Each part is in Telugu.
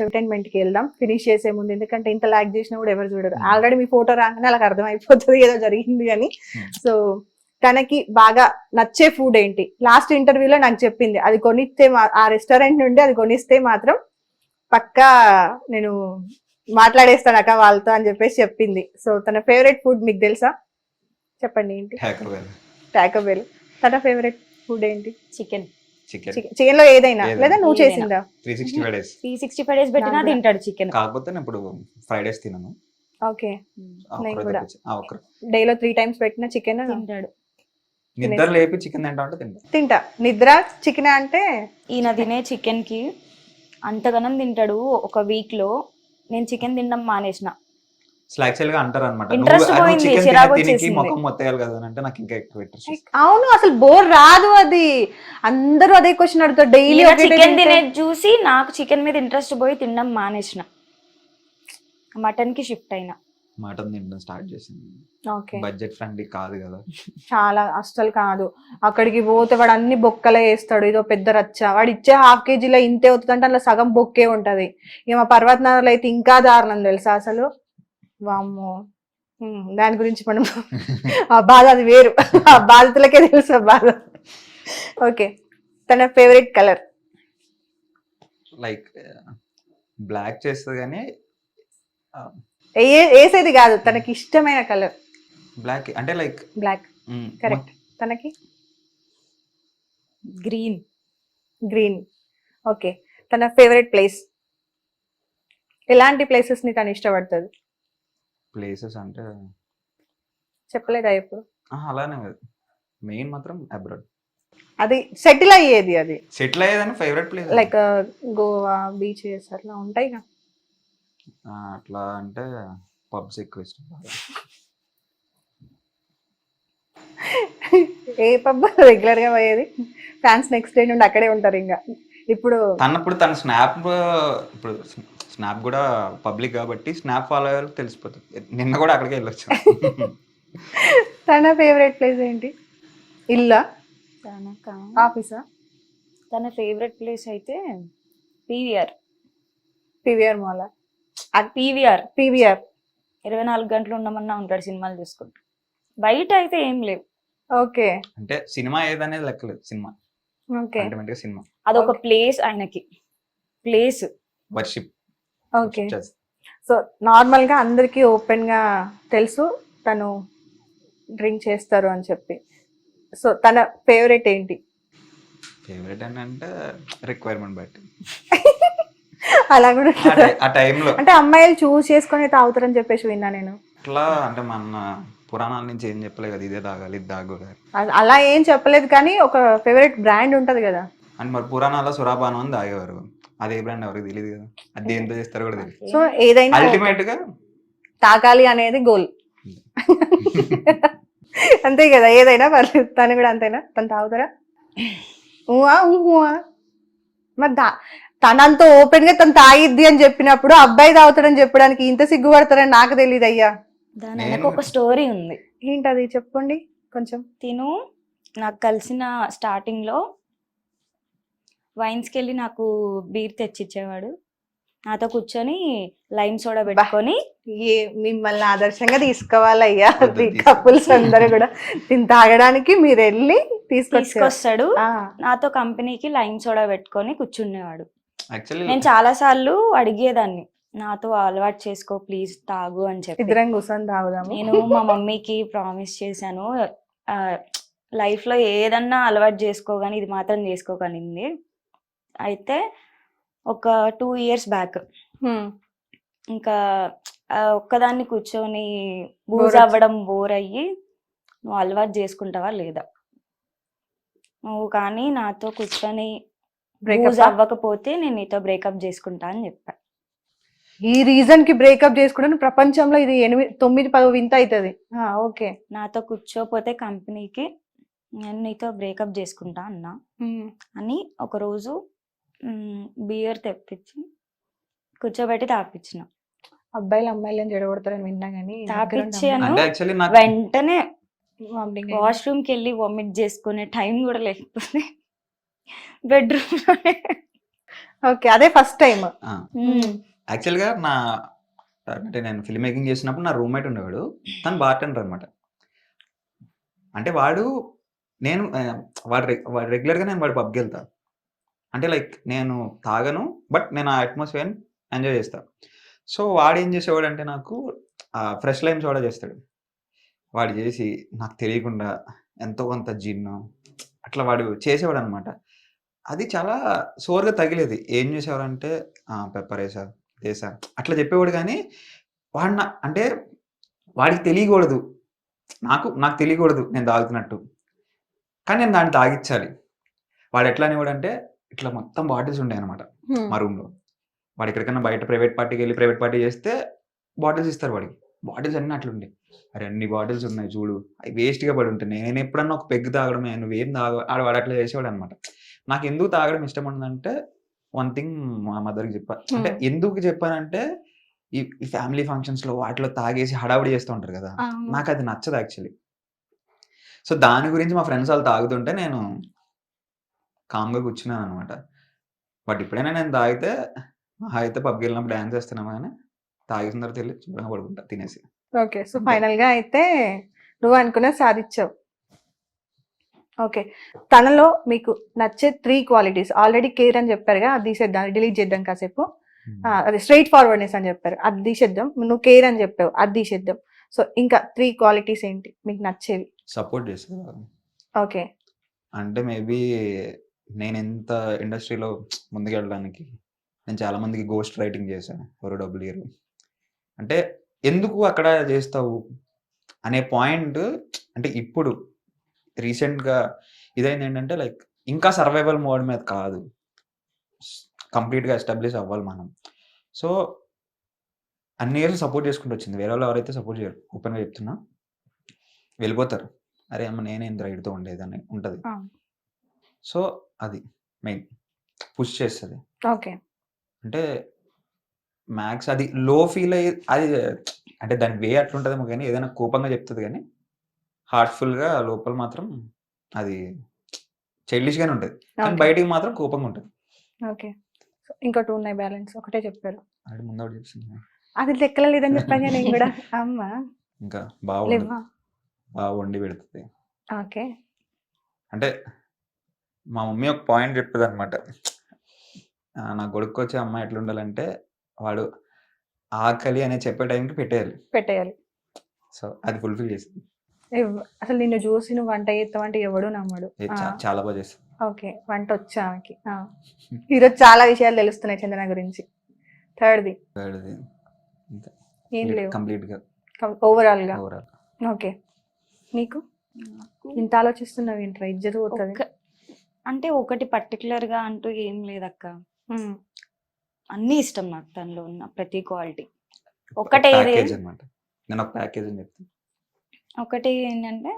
ఎంటర్టైన్మెంట్కి వెళ్దాం. ఫినిష్ చేసే ముందు ఎందుకంటే ఇంత లాగ్ చేసినా కూడా ఎవరు చూడరు. ఆల్రెడీ మీ ఫోటో రాగానే వాళ్ళకి అర్థం అయిపోతుంది ఏదో జరిగింది అని. Hmm. సో తనకి బాగా నచ్చే ఫుడ్ ఏంటి? లాస్ట్ ఇంటర్వ్యూలో నాకు చెప్పింది. అది కొనిస్తే మా- ఆ రెస్టారెంట్ నుండి అది కొనిస్తే మాత్రం పక్కా నేను మాట్లాడేస్తాను అక్క వాళ్ళతో అని చెప్పేసి చెప్పింది. సో తన ఫేవరెట్ ఫుడ్ మీకు తెలుసా? చెప్పండి ఏంటి? టాకోబెల్ తన ఫేవరెట్ ఫుడ్ ఏంటి? చికెన్ చికెన్ చికెన్లో ఏదైనా. లేదా నువ్వు. చేసిందా? Three sixty five days three sixty five days పెట్టినా. తింటాడు చికెన్ కాకపోతే నేను ఇప్పుడు ఫ్రైడేస్ తినను. ఓకే. ఆ నేను కూడా. డేలో త్రీ టైమ్స్ పెట్టిన చికెన్ తింటాడు. నిద్ర లేపి చికెన్ తింటా అంటే తింటా. తింటా. నిద్ర చికెన్ అంటే? ఈయన తినే చికెన్కి అంతగనం తింటాడు. ఒక వీక్లో నేను చికెన్ తినడం మానేసిన. యాక్చువల్గా అంటారు అనమాట Interest పోయింది, చిరాకు వచ్చేసింది. ముఖం మొత్తేయాలి కదా అని అంటే నాకు ఇంకా ఎక్కువ ఇంట్రెస్ట్ అవును అసలు బోర్ రాదు అది. అందరూ అదే క్వశ్చన్ అడుగుతారు డైలీ చికెన్ తినేది చూసి నాకు చికెన్ మీద ఇంట్రెస్ట్ పోయి తినడం మానేసిన. మటన్కి షిఫ్ట్ అయినా. మటన్ తినడం స్టార్ట్ చేసింది. ఓకే. బడ్జెట్ ఫ్రెండ్లీ కాదు కదా. చాలా అస్సలు కాదు. అక్కడికి పోతే వాడు అన్ని బొక్కలే వేస్తాడు. ఇదో పెద్ద రచ్చ. వాడు ఇచ్చే హాఫ్ కేజీలో ఇంతే అవుతుందంటే అందులో సగం బొక్కే ఉంటది. ఇక మా పర్వతనగర్లో అయితే ఇంకా దారుణం తెలుసా అసలు? వామ్మో. దాని గురించి మనం ఆ బాధ అది వేరు. ఆ బాధితులకే తెలుసు ఆ బాధ. ఓకే. తన ఫేవరెట్ కలర్? లైక్ బ్లాక్ చేస్తుంది కానీ వేసేది కాదు తనకి ఇష్టమైన కలర్. బ్లాక్ అంటే లైక్ బ్లాక్. కరెక్ట్. తనకి? గ్రీన్. గ్రీన్. ఓకే. తన ఫేవరెట్ ప్లేస్? ఎలాంటి ప్లేసెస్ని తను ఇష్టపడుతుంది? ప్లేసెస్ అంటే చెప్పలేదా ఇప్పుడు? ఆ, అలానే మెయిన్ మాత్రం అబ్రాడ్. అది సెటిల్ అయ్యేది అది. Settle అయ్యేదని favourite place like Goa beaches అట్లా ఉంటాయి కదా. అట్లా అంటే పబ్స్ ఎక్కువ ఇష్టం ఏ పబ్ రెగ్యులర్గా పోయేది. ఫ్యాన్స్ నెక్స్ట్ డే నుండి అక్కడే ఉంటారు ఇంకా. ఇప్పుడు తనప్పుడు తన స్నాప్ ఇప్పుడు స్నాప్ కూడా పబ్లిక్ కాబట్టి స్నాప్ ఫాలో అయ్యే వాళ్ళకి తెలిసిపోతుంది. నిన్న కూడా అక్కడికి వెళ్ళొచ్చు. తన ఫేవరెట్ ప్లేస్ ఏంటి? ఇల్లా? తనక? ఆఫీసా? తన ఫేవరెట్ ప్లేస్ అయితే PVR. PVR mall? PVR. PVR. ఇరవై నాలుగు గంటలు ఉండమన్నా ఉంటాడు సినిమాలు చూసుకుంటూ. బయట అయితే ఏం లేవు. ఓకే. అంటే సినిమా ఏదనేది లెక్కలేదు సినిమా. ఓకే. సినిమా. అదొక. ప్లేస్ ఆయనకి. Place worship okay. సో నార్మల్గా అందరికి ఓపెన్గా తెలుసు తను డ్రింక్ చేస్తారు అని చెప్పి. సో తన ఫేవరెట్ ఏంటి? ఫేవరెట్ అని అంటే రిక్వైర్మెంట్ బట్టి. అలా కూడా ఆ టైంలో. అంటే అమ్మాయిలు చూస్ చేసుకొని తాగుతారని చెప్పేసి విన్నా నేను. అట్లా అంటే మన పురాణాల నుంచి ఏం చెప్పలే కదా ఇదే తాగాలి ఇది తాగకూడదు. అలా ఏం చెప్పలేదు కానీ ఒక ఫేవరెట్ బ్రాండ్ ఉంటది కదా. అని మరి పురాణాల్లో సురాపానం అని తాగేవారు. అదే బ్రాండ్ ఎవరికి తెలియదు కదా. అది దేంతో చేస్తారో కూడా తెలియదు సో ఏదైనా అల్టిమేట్గా తాగాలి అనేది గోల్ అంతే కదా ఏదైనా పర్లేదు. తను కూడా అంతేనా? తను తాగుతారా? ఊహా ఊహా మరి దా తనంత ఓపెన్గా తను తాగిద్ది అని చెప్పినప్పుడు అబ్బాయి తాగుతాడని చెప్పడానికి ఇంత సిగ్గుపడతారని నాకు తెలియదు అయ్యా. దాని వెనక ఒక స్టోరీ ఉంది. ఏంటది? చెప్పండి కొంచెం. తిను. నాకు కలిసిన స్టార్టింగ్లో వైన్స్కి వెళ్ళి నాకు బీర్ తెచ్చిచ్చేవాడు. నాతో కూర్చొని లైమ్ సోడా పెట్టుకొని ఏ మిమ్మల్ని ఆదర్శంగా తీసుకోవాలయ్యా. కపుల్స్ అందరూ కూడా. దీన్ని తాగడానికి మీరు వెళ్ళి తీసుకొచ్చారు తీసుకొస్తాడు. ఆ, నాతో కంపెనీకి లైమ్ సోడా పెట్టుకొని కూర్చునేవాడు యాక్చువల్లీ నేను చాలా సార్లు అడిగేదాన్ని. నాతో అలవాటు చేసుకో ప్లీజ్ తాగు అని చెప్పి. ఇద్దరం కూర్చొని తాగుదాము. నేను మా మమ్మీకి ప్రామిస్ చేశాను. లైఫ్లో ఏదన్నా అలవాటు చేసుకోగాని ఇది మాత్రం చేసుకోగలిగింది అయితే ఒక టూ ఇయర్స్ బ్యాక్. ఇంకా ఒక్కదాన్ని కూర్చొని బూజ్ అవ్వడం బోర్ అయ్యి నువ్వు అలవాటు చేసుకుంటావా లేదా? నువ్వు కానీ నాతో కూర్చొని బూజ్ ఆ? అవ్వకపోతే నేను నీతో బ్రేకప్ చేసుకుంటా అని చెప్పా. ఈ రీజన్కి బ్రేకప్ చేసుకుంటే ప్రపంచంలో ఇది ఎనిమిది తొమ్మిది పది వింత అవుతుంది ఓకే. నాతో కూర్చోపోతే కంపెనీకి నేను నీతో బ్రేకప్ చేసుకుంటా అన్నా. అని ఒకరోజు బియర్ తెప్పించి కూర్చోబెట్టి తాపించిన అబ్బాయిలు అమ్మాయిలు అని చెడగొడతారని విన్నా కానీ తాపిచ్చాను అంటే యాక్చువల్లీ నాకు వెంటనే వాష్రూమ్కి వెళ్ళి వామిట్ చేసుకునే టైం కూడా లేకపోతే బెడ్రూమ్ ఓకే అదే ఫస్ట్ టైం ఆ, యాక్చువల్గా నా అంటే నేను ఫిల్మ్ మేకింగ్ చేసినప్పుడు నా రూమ్మేట్ ఉండేవాడు. తను బార్టెండర్ అనమాట అంటే వాడు నేను వాడు వాడు రెగ్యులర్గా నేను వాడు పబ్కి వెళ్తా. అంటే లైక్ నేను తాగను బట్ నేను ఆ అట్మాస్ఫియర్ ఎంజాయ్ చేస్తాను సో వాడు ఏం చేసేవాడు అంటే నాకు ఫ్రెష్ లైమ్ సోడా చేస్తాడు. వాడు చేసి నాకు తెలియకుండా ఎంతో కొంత జిన్ను అట్లా వాడు చేసేవాడు అనమాట అది చాలా సోర్గా తగిలేది. ఏం చేసేవారంటే పెప్పర్ వేసా వేసా అట్లా చెప్పేవాడు కానీ వాడు నా అంటే వాడికి తెలియకూడదు. నాకు నాకు తెలియకూడదు నేను తాగుతున్నట్టు. కానీ నేను దాన్ని తాగించాలి వాడు ఎట్లా అనేవాడు అంటే ఇట్లా మొత్తం బాటిల్స్ ఉండే అనమాట మా రూమ్లో. వాడు ఎక్కడికైనా బయట ప్రైవేట్ పార్టీకి వెళ్ళి ప్రైవేట్ పార్టీ చేస్తే బాటిల్స్ ఇస్తారు వాడికి. బాటిల్స్ అన్నీ అట్లుండే అరే అన్ని బాటిల్స్ ఉన్నాయి చూడు. అవి వేస్ట్గా పడి ఉంటాయి నేను ఎప్పుడన్నా ఒక పెగ్ తాగడమే నువ్వేం తాగ ఆడ వాడు అట్లా చేసేవాడు అనమాట నాకు ఎందుకు తాగడం ఇష్టం ఉండదంటే వన్ థింగ్ మా మదర్కి చెప్పా. అంటే. ఎందుకు చెప్పానంటే ఈ ఫ్యామిలీ ఫంక్షన్స్లో వాటిలో తాగేసి హడావుడి చేస్తూ ఉంటారు కదా. నాకు అది నచ్చదు యాక్చువల్లీ సో దాని గురించి మా ఫ్రెండ్స్ వాళ్ళు తాగుతుంటే నేను కామ్గా కూర్చున్నాను అనమాట బట్ ఎప్పుడైనా నేను తాగితే అయితే పబ్కి వెళ్ళినప్పుడు డ్యాన్స్ చేస్తున్నాము కానీ తాగిన తర్వాత వెళ్ళి శుభ్రంగా పడుకుంటా తినేసి. ఓకే. సో ఫైనల్గా అయితే నువ్వు అనుకున్న సాధించావు. ఓకే. తనలో మీకు నచ్చే త్రీ క్వాలిటీస్ ఆల్రెడీ కేర్ అని చెప్పారుగా అది తీసేద్దాం డిలీట్ చేద్దాం కాసేపు. అది స్ట్రైట్ ఫార్వర్డ్నెస్ అని చెప్పారు. అది తీసేద్దాం నువ్వు కేర్ అని చెప్పావు అది తీసేద్దాం. సో ఇంకా త్రీ క్వాలిటీస్ ఏంటి? మీకు నచ్చేవి? సపోర్ట్ చేస్తారు ఓకే. అంటే మేబీ నేను ఎంత ఇండస్ట్రీలో ముందుకెళ్ళడానికి నేను చాలా మందికి గోస్ట్ రైటింగ్ చేశాను ఎవరు డబ్బులు ఇయర్ అంటే ఎందుకు అక్కడ చేస్తావు అనే పాయింట్ అంటే ఇప్పుడు రీసెంట్గా ఇదైంది ఏంటంటే లైక్ ఇంకా సర్వైవల్ మోడ్ మీద కాదు. కంప్లీట్గా ఎస్టాబ్లిష్ అవ్వాలి మనం. సో అన్ని ఇయర్స్ సపోర్ట్ చేసుకుంటూ వచ్చింది. వేరే వాళ్ళు ఎవరైతే సపోర్ట్ చేయరు. ఓపెన్గా చెప్తున్నా. వెళ్ళిపోతారు. అరే అమ్మ నేనే ఇంత రైడ్తో ఉండేదని ఉంటుంది. సో అది మెయిన్ పుష్ చేస్తుంది. ఓకే. అంటే మ్యాక్స్ అది లో ఫీల్ అయ్యి అది అంటే దాని వే అట్లుంటుందేమో కానీ ఏదైనా కోపంగా చెప్తుంది కానీ హార్ట్ఫుల్గా లోపల మాత్రం అది చైల్డిష్గానే ఉంటుంది. కానీ. బయటికి మాత్రం కోపంగా ఉంటుంది. ఓకే. ఇంకా టూ ఉన్నాయి బ్యాలెన్స్. ఒకటే చెప్పారు. అది ముందు చెప్పింది అది లెక్కలు లేదని చెప్పాను నేను కూడా. అమ్మ. ఇంకా బాగా వండు- లేవా? బాగా వండి పెడుతుంది. ఓకే. అంటే మా మమ్మీ ఒక పాయింట్ చెప్పేది అనమాట నా కొడుకు వచ్చే అమ్మాయి ఎట్లా ఉండాలంటే వాడు ఆకలి అనే చెప్పే టైంకి పెట్టేయాలి. పెట్టేయాలి. సో అది ఫుల్ఫిల్ చేసింది అసలు నిన్ను చూసి నువ్వు వంట చేస్తావంటే ఎవడు నమ్మడు. చాలా బాగా చేస్తుంది ఓకే వంట వచ్చా ఆమెకి. ఈరోజు చాలా విషయాలు తెలుస్తున్నాయి చందన గురించి. థర్డ్ది. వాడిది ఏం లేవు. కంప్లీట్గా ఓవరాల్గా ఓవరాల్. ఓకే. నీకు? ఇంత ఆలోచిస్తున్నావు ఏంట్రా ఇజ్జత్ పోతుంది అంటే ఒకటి పర్టికులర్గా అంటూ ఏం లేదక్క. అన్ని ఇష్టం నాకు తనలో ఉన్న ప్రతి క్వాలిటీ. ఒకటే ఏది? ప్యాకేజ్ అనమాట నేను ఒక ప్యాకేజ్ అని చెప్తాను ఒకటి ఏంటంటే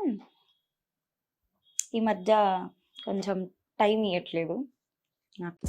ఈ మధ్య కొంచెం టైం ఇవ్వట్లేదు నాకు.